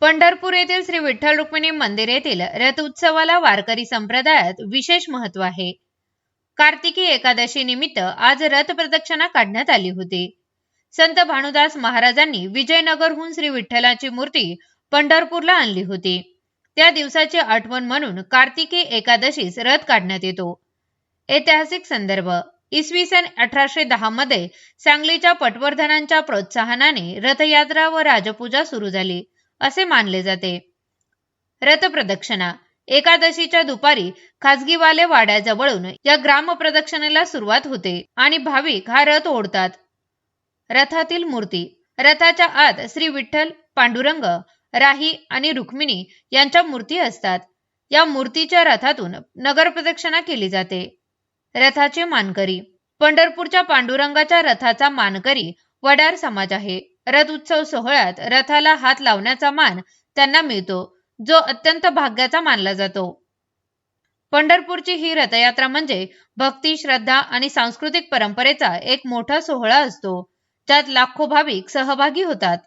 पंढरपूर येथील श्री विठ्ठल रुक्मिणी मंदिर येथील रथ उत्सवाला वारकरी संप्रदायात विशेष महत्त्व आहे. कार्तिकी एकादशी निमित्त आज रथ प्रदक्षिणा काढण्यात आली होती. संत भानुदास महाराजांनी विजयनगरहून श्री विठ्ठलाची मूर्ती पंढरपूरला आणली होती. त्या दिवसाची आठवण म्हणून कार्तिकी एकादशीस रथ काढण्यात येतो. ऐतिहासिक संदर्भ. इसवी सन अठराशे दहा मध्ये सांगलीच्या पटवर्धनांच्या प्रोत्साहनाने रथयात्रा व राजपूजा सुरू झाली. असे मानले जाते. रथ प्रदक्षिणा एकादशीच्या दुपारी खासगीवाले वाड्याजवळून या ग्राम प्रदक्षिणेला सुरुवात होते आणि भाविक हा रथ ओढतात. रथातील मूर्ती. रथाच्या आत श्री विठ्ठल पांडुरंग राही आणि रुक्मिणी यांच्या मूर्ती असतात. या मूर्तीच्या रथातून नगर प्रदक्षिणा केली जाते. रथाचे मानकरी. पंढरपूरच्या पांडुरंगाच्या रथाचा मानकरी वडार समाज आहे. रथ उत्सव सोहळ्यात रथाला हात लावण्याचा मान त्यांना मिळतो जो अत्यंत भाग्याचा मानला जातो. पंढरपूरची ही रथयात्रा म्हणजे भक्ती श्रद्धा आणि सांस्कृतिक परंपरेचा एक मोठा सोहळा असतो. त्यात लाखो भाविक सहभागी होतात.